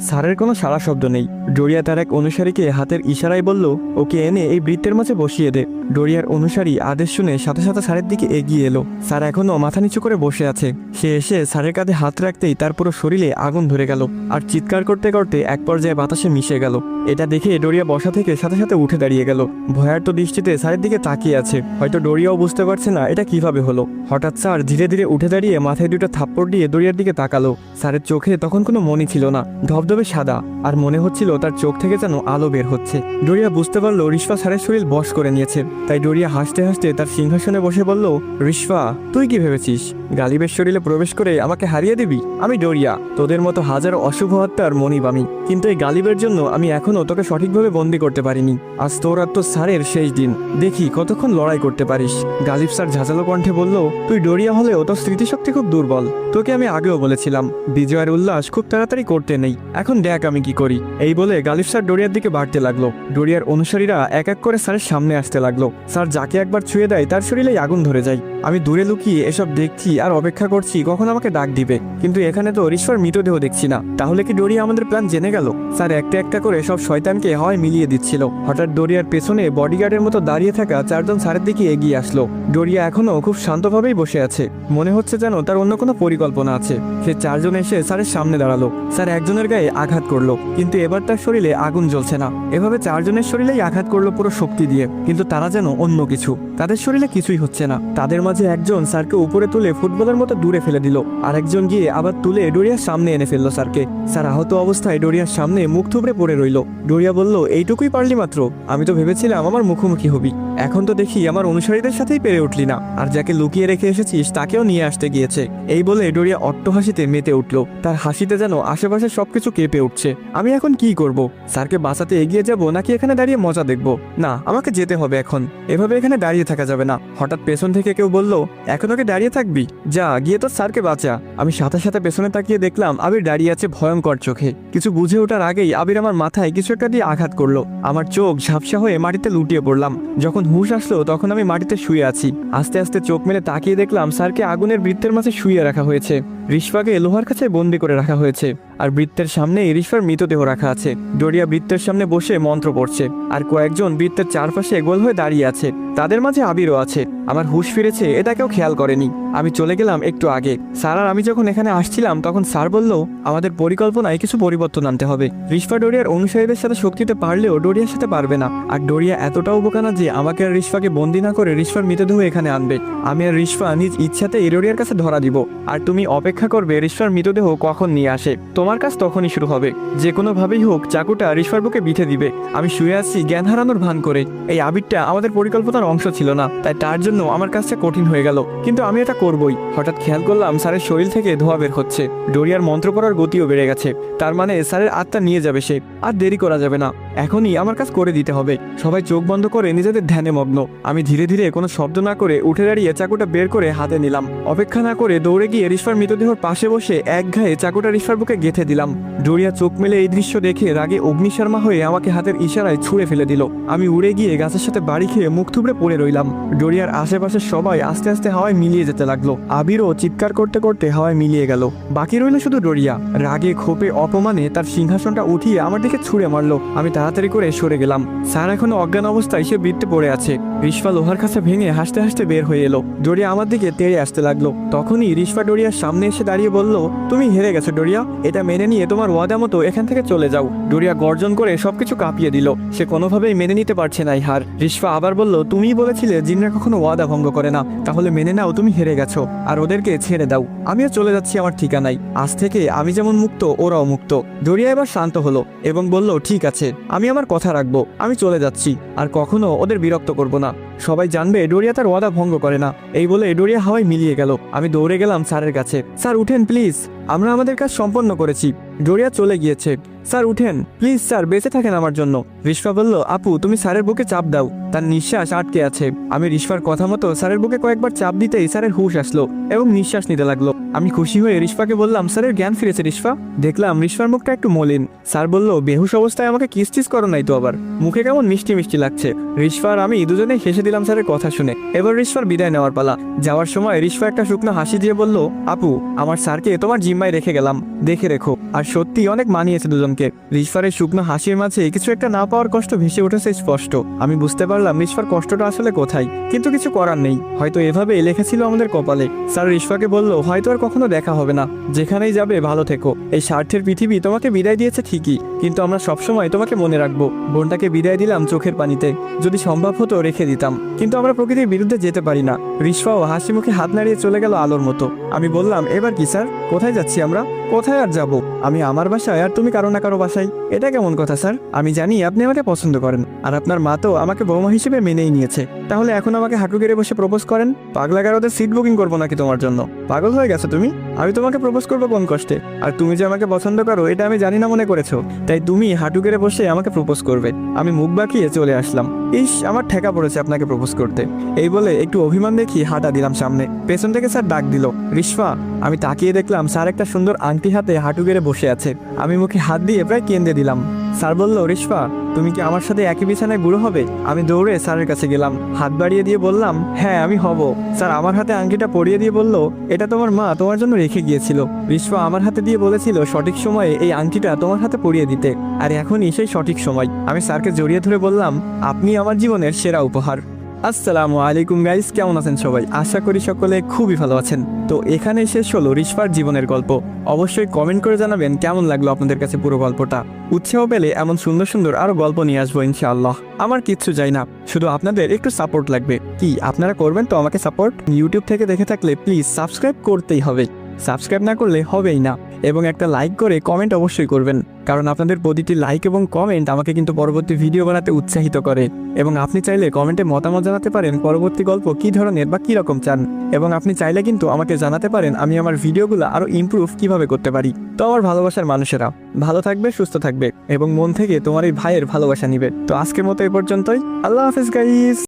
স্যারের কোনো সারা শব্দ নেই। ডোরিয়া তার এক অনুসারীকে হাতের ইশারায় বলল, ওকে এনে এই বৃত্তের মাঝে বসিয়ে দে। ডোরিয়ার অনুসারী আদেশ শুনে সাথে সাথে স্যারের দিকে এগিয়ে এলো। স্যার এখনও মাথা নিচু করে বসে আছে। সে এসে স্যারের কাঁধে হাত রাখতেই তার পুরো শরীরে আগুন ধরে গেল আর চিৎকার করতে করতে এক পর্যায়ে বাতাসে মিশে গেল। এটা দেখে ডোরিয়া বসা থেকে সাথে সাথে উঠে দাঁড়িয়ে গেল। ভয়ার্ত দৃষ্টিতে স্যারের দিকে তাকিয়ে আছে। হয়তো ডোরিয়াও বুঝতে পারছে না এটা কীভাবে হলো। হঠাৎ স্যার ধীরে ধীরে উঠে দাঁড়িয়ে মাথায় দুটো থাপ্পড় দিয়ে ডোরিয়ার দিকে তাকালো। স্যারের চোখে তখন কোনো মনি ছিল না। ধবধবে সাদা, আর মনে হচ্ছিল তার চোখ থেকে যেন আলো বের হচ্ছে। ডোরিয়া বুঝতে পারল রিশফা স্যারের শরীর বশ করে নিয়েছে। তাই ডোরিয়া হাসতে হাসতে তার সিংহাসনে বসে বলল, রিশফা, তুই কি ভেবেছিস? গালিবের শরীরে প্রবেশ করে আমাকে হারিয়ে দিবি? আমি ডোরিয়া, তোদের মতো হাজার অশুভ হত্যার মনিব আমি। কিন্তু এই গালিবের জন্য আমি এখনও তোকে সঠিকভাবে বন্দি করতে পারিনি। আজ তোর আর তোর স্যারের শেষ দিন। দেখি কতক্ষণ লড়াই করতে পারিস? গালিব স্যার ঝাঁঝালো কণ্ঠে বলল, তুই ডোরিয়া হলেও তোর স্মৃতিশক্তি খুব দুর্বল। তোকে আমি আগেও বলেছিলাম, বিজয়ের উল্লাস খুব তাড়াতাড়ি করতে নেই। এখন দেখ আমি কি করি। এই বলে গালিফ স্যার ডোরিয়ার দিকে বাড়তে লাগল। ডোরিয়ার অনুসারীরা এক এক করে স্যারের সামনে আসতে লাগল। স্যার যাকে একবার ছুঁয়ে দেয়, তার শরীরেই আগুন ধরে যায়। আমি দূরে লুকিয়ে এসব দেখছি আর অপেক্ষা করছি কখন আমাকে ডাক দিবে। কিন্তু এখানে তো ঋশ্বর মৃতদেহ দেখছি না। তাহলে কি ডোরিয়া আমাদের প্ল্যান জেনে গেল? স্যার, একটা একটা করে সব শয়তানকে হয় মিলিয়ে দিচ্ছিল। হঠাৎ ডোরিয়ার পেছনে বডিগার্ডের মতো দাঁড়িয়ে থাকা চারজন স্যারের দিকে এগিয়ে আসলো। ডোরিয়া এখনও খুব শান্তভাবেই বসে আছে। মনে হচ্ছে যেন তার অন্য কোনো পরিকল্পনা আছে। সে চারজন এসে স্যারের সামনে দাঁড়াল। স্যার একজনের গায়ে আঘাত করল, কিন্তু এবার তার শরীরে আগুন জ্বলছে না। এভাবে চারজনের শরীরেই আঘাত করল পুরো শক্তি দিয়ে, কিন্তু তারা যেন অন্য কিছু। তাদের শরীরে কিছুই হচ্ছে না। তাদের একজন স্যারকে উপরে তুলে ফুটবলের মতো দূরে ফেলে দিল। আর একজন গিয়ে আবার তুলে ডোরিয়ার সামনে এনে ফেলল স্যারকে। স্যার আহত অবস্থায় ডোরিয়ার সামনে মুখ থুবড়ে পড়ে রইল। ডোরিয়া বলল, এইটুকুই পারলি মাত্র। আমি তো ভেবেছিলাম আমার মুখোমুখি হবি। এখন তো দেখি আমার অনুসারীদের সাথেই পেরে উঠলি না। আর যাকে লুকিয়ে রেখে এসেছিস তাকেও নিয়ে আসতে গিয়েছে। এই বলে ডোরিয়া অট্ট হাসিতে মেতে উঠল। তার হাসিতে যেন আশেপাশে সবকিছু কেঁপে উঠছে। আমি এখন কি করব? স্যারকে বাঁচাতে এগিয়ে যাব নাকি এখানে দাঁড়িয়ে মজা দেখব? না, আমাকে যেতে হবে এখন। এভাবে এখানে দাঁড়িয়ে থাকা যাবে না। হঠাৎ পেছন থেকে কেউ বলল এখন ওকে দাঁড়িয়ে থাকবি? যা, গিয়ে তো স্যারকে বাঁচা। আমি সাথে সাথে পেছনে তাকিয়ে দেখলাম আবির দাঁড়িয়ে আছে ভয়ঙ্কর চোখে। কিছু বুঝে ওঠার আগেই আবির আমার মাথায় কিছু একটা দিয়ে আঘাত করল। আমার চোখ ঝাপসা হয়ে মাটিতে লুটিয়ে পড়লাম। যখন হুশ আসলো, তখন আমি মাটিতে শুয়ে আছি। আস্তে আস্তে চোখ মেলে তাকিয়ে দেখলাম স্যারকে আগুনের বৃত্তের মাঝে শুয়ে রাখা হয়েছে। রিশফাকে লোহার কাছে বন্দি করে রাখা হয়েছে, আর বৃত্তের সামনে রিশফার মৃতদেহ রাখা আছে। ডরিয়া বৃত্তের সামনে বসে মন্ত্র পড়ছে, আর কয়েকজন বৃত্তের চারপাশে গোল হয়ে দাঁড়িয়ে আছে। তাদের মাঝে আবিরও আছে। আমার হুশ ফিরেছে এটা কেউ খেয়াল করেনি। আমি চলে গেলাম একটু আগে। স্যার আর আমি যখন এখানে আসছিলাম, তখন স্যার বলল, আমাদের পরিকল্পনায় কিছু পরিবর্তন আনতে হবে। রিশফা ডোরিয়ার অনুসারীদের সাথে শক্তিতে পারলেও ডোরিয়ার সাথে পারবে না। আর ডোরিয়া এতটাও বোকানা যে আমাকে আর রিশফাকে বন্দি না করে রিশফার মৃতদেহ এখানে আনবে। আমি আর রিশফা নিজ ইচ্ছাতে ডোরিয়ার কাছে ধরা দিব। আর তুমি অপেক্ষা করবে রিশফার মৃতদেহ কখন নিয়ে আসে। তোমার কাজ তখনই শুরু হবে। যে কোনোভাবেই হোক, চাকুটা রিশফার বুকে বিঁধে দিবে। আমি শুয়ে আছি জ্ঞান হারানোর ভান করে। এই আবিরটা আমাদের পরিকল্পনার অংশ ছিল না, তাই তার জন্য আমার কাজটা কঠিন হয়ে গেল। কিন্তু আমি এটা করবই। হঠাৎ খেয়াল করলাম স্যারের শরীর থেকে ধোয়া বের হচ্ছে। ডোরিয়ার মন্ত্র পড়ার গতিও বেড়ে গেছে। তার মানে স্যারের আত্মা নিয়ে যাবে সে। আর দেরি করা যাবে না। এখনই আমার কাজ করে দিতে হবে। সবাই চোখ বন্ধ করে নিজেদের ধ্যানে মগ্ন। আমি ধীরে ধীরে কোনো শব্দ না করে উঠে দাঁড়িয়ে চাকুটা বের করে হাতে নিলাম। অপেক্ষা না করে দৌড়ে গিয়ে রিশফার মৃতদেহর পাশে বসে এক ঘায়ে চাকুটা রিশফার বুকে গেঁথে দিলাম। ডোরিয়া চোখ মেলে এই দৃশ্য দেখে রাগে অগ্নিশর্মা হয়ে আমাকে হাতের ইশারায় ছুঁড়ে ফেলে দিল। আমি উড়ে গিয়ে গাছের সাথে বাড়ি খেয়ে মুখ থুবড়ে পড়ে রইলাম। ডোরিয়ার আশেপাশের সবাই আস্তে আস্তে হাওয়ায় মিলিয়ে যেতে লাগল। আবিরও চিৎকার করতে করতে হাওয়ায় মিলিয়ে গেল। বাকি রইল শুধু ডোরিয়া। রাগে ক্ষোভে অপমানে তার সিংহাসনটা উঠিয়ে আমার দিকে ছুঁড়ে মারলো। আমি তাড়াতাড়ি করে সরে গেলাম। স্যার এখনও অজ্ঞান অবস্থায় সে বৃত্তে পড়ে আছে। রিশফা লোহার কাছে ভেঙে হাসতে হাসতে বের হয়ে এলো। ডোরিয়া আমার দিকে তেড়ে আসতে লাগল। তখনই রিশফা ডোরিয়ার সামনে এসে দাঁড়িয়ে বলল, তুমি হেরে গেছো ডরিয়া। এটা মেনে নিয়ে তোমার ওয়াদা মতো এখান থেকে চলে যাও। ডরিয়া গর্জন করে সবকিছু কাঁপিয়ে দিল। সে কোনোভাবেই মেনে নিতে পারছে না হার রিশফা আবার বলল, তুমিই বলেছিলে জিনরা কখনো ওয়াদা ভঙ্গ করে না। তাহলে মেনে নাও, তুমি হেরে গেছো। আর ওদেরকে ছেড়ে দাও। আমিও চলে যাচ্ছি আমার ঠিকানায়। আজ থেকে আমি যেমন মুক্ত, ওরাও মুক্ত। দরিয়া এবার শান্ত হলো এবং বলল, ঠিক আছে, আমি আমার কথা রাখব। আমি চলে যাচ্ছি, আর কখনো ওদের বিরক্ত করব না। সবাই জানবে এডোরিয়া তার ওয়াদা ভঙ্গ করে না। এই বলে এডোরিয়া হাওয়ায় মিলিয়ে গেল। আমি দৌড়ে গেলাম স্যারের কাছে। স্যার, উঠেন, প্লিজ। আমরা আমাদের কাজ সম্পন্ন করেছি। ডোরিয়া চলে গিয়েছে। স্যার, উঠেন। প্লিজ, স্যার, বেঁচে থাকেন আমার জন্য। রিশফা বলল, আপু, তুমি স্যারের বুকে চাপ দাও। তার নিঃশ্বাস আটকে আছে। আমি রিশফার কথা মতো স্যারের বুকে কয়েকবার চাপ দিতেই স্যারের হুশ আসলো এবং নিঃশ্বাস নিতে লাগল। আমি খুশি হয়ে রিশফাকে বললাম, স্যারের জ্ঞান ফিরেছে রিশফা। দেখলাম রিশফার মুখটা একটু মলিন। স্যার বলল, বেহুশ অবস্থায় আমাকে কিস টিস করো নাই তো আবার। মুখে কেমন মিষ্টি মিষ্টি লাগছে। রিশফা আর আমি দুজনেই হেসে দিলাম স্যারের কথা শুনে। এবার রিশফার বিদায় নেওয়ার পালা। যাওয়ার সময় রিশফা একটা শুকনো হাসি দিয়ে বলল, আপু, আমার স্যারকে তোমার জিম্মায় রেখে গেলাম। দেখে রেখো। আর সত্যি অনেক মানিয়েছে দুজনকে। রিশফারের শুকনো হাসির মাঝে কিছু একটা না পাওয়ার কষ্ট ভেসে উঠেছে স্পষ্ট। আমি বুঝতে পারলাম রিশফার কষ্টটা আসলে কোথায়, কিন্তু কিছু করার নেই। হয়তো এভাবে লেখা ছিল আমাদের কপালে। স্যার রিশফাকে বলল, হয়তো আর কখনো দেখা হবে না। যেখানেই যাবে ভালো থেকো। এই স্বার্থের পৃথিবী তোমাকে বিদায় দিয়েছে ঠিকই। কিন্তু আমরা সবসময় তোমাকে মনে রাখব। বোনটাকে বিদায় দিলাম চোখের পানিতে। যদি সম্ভব হতো রেখে দিতাম। কিন্তু আমরা প্রকৃতির বিরুদ্ধে যেতে পারি না। রিশফাও হাসি মুখে হাত নাড়িয়ে চলে গেল আলোর মতো। আমি বললাম, এবার কি, স্যার? কোথায় যাচ্ছি আমরা? কোথায় আর যাব? আমি আমার বাসায় আর তুমি কারও না কারও বাসায়? এটা কেমন কথা, স্যার? আমি জানি আপনি আমাকে পছন্দ করেন। আর আপনার মা তো আমাকে বৌমা হিসেবে মেনেই নিয়েছে। তাহলে এখন আমাকে হাঁটু গেড়ে বসে প্রপোজ করেন? পাগলা গারোদের সিট বুকিং করব নাকি তোমার জন্য? পাগল হয়ে গেছো তুমি? আমি তোমাকে প্রপোজ করব কোন কষ্টে? আর তুমি যে আমাকে পছন্দ করো, এটা আমি জানি না মনে করেছ। তাই তুমি হাঁটু কেড়ে বসে আমাকে প্রপোজ করবে। আমি মুখ বাঁকিয়ে চলে আসলাম। ইস, আমার ঠেকা পড়েছে আপনাকে প্রপোজ করতে। এই বলে একটু অভিমান দেখি হাঁটা দিলাম সামনে। পেছন থেকে স্যার ডাক দিল, রিশফা আমি তাকিয়ে দেখলাম স্যার একটা সুন্দর আংটি হাতে হাঁটু গেড়ে বসে আছে। আমি মুখে হাত দিয়ে প্রায় কেন্দ্রে দিলাম। স্যার বলল, রিশফা, তুমি কি আমার সাথে একই বিছানায় বুড়ো হবে? আমি দৌড়ে স্যারের কাছে গেলাম। হাত বাড়িয়ে দিয়ে বললাম হ্যাঁ আমি হব। স্যার আমার হাতে আংটিটা পরিয়ে দিয়ে বলল, এটা তোমার মা তোমার জন্য রেখে গিয়েছিল। রিশফা আমার হাতে দিয়ে বলেছিল সঠিক সময়ে এই আংটিটা তোমার হাতে পরিয়ে দিতে। আর এখনই সেই সঠিক সময়। আমি স্যারকে জড়িয়ে ধরে বললাম, আপনি আমার জীবনের সেরা উপহার। আসসালামু আলাইকুম গাইস, কেমন আছেন সবাই? আশা করি সকলে খুবই ভালো আছেন। তো এখানে শেষ হলো রিশফার জীবনের গল্প। অবশ্যই কমেন্ট করে জানাবেন কেমন লাগল আপনাদের কাছে পুরো গল্পটা। উৎসাহ পেলে এমন সুন্দর সুন্দর আরও গল্প নিয়ে আসব ইনশাআল্লাহ। আমার কিচ্ছু যাই না, শুধু আপনাদের একটু সাপোর্ট লাগবে। কি, আপনারা করবেন তো আমাকে সাপোর্ট ইউটিউব থেকে দেখে থাকলে প্লিজ সাবস্ক্রাইব করতেই হবে। সাবস্ক্রাইব না করলে হবেই না। এবং একটা লাইক করে কমেন্ট অবশ্যই করবেন। কারণ আপনাদের প্রতিটি লাইক এবং কমেন্ট আমাকে কিন্তু পরবর্তী ভিডিও বানাতে উৎসাহিত করে। এবং আপনি চাইলে কমেন্টে মতামত জানাতে পারেন পরবর্তী গল্প কী ধরনের বা কীরকম চান। এবং আপনি চাইলে কিন্তু আমাকে জানাতে পারেন আমি আমার ভিডিওগুলো আরও ইমপ্রুভ কীভাবে করতে পারি। তো আমার ভালোবাসার মানুষেরা, ভালো থাকবে, সুস্থ থাকবে এবং মন থেকে তোমার এই ভাইয়ের ভালোবাসা নিবে। তো আজকের মতো এ পর্যন্তই। আল্লাহ হাফেজ গাইস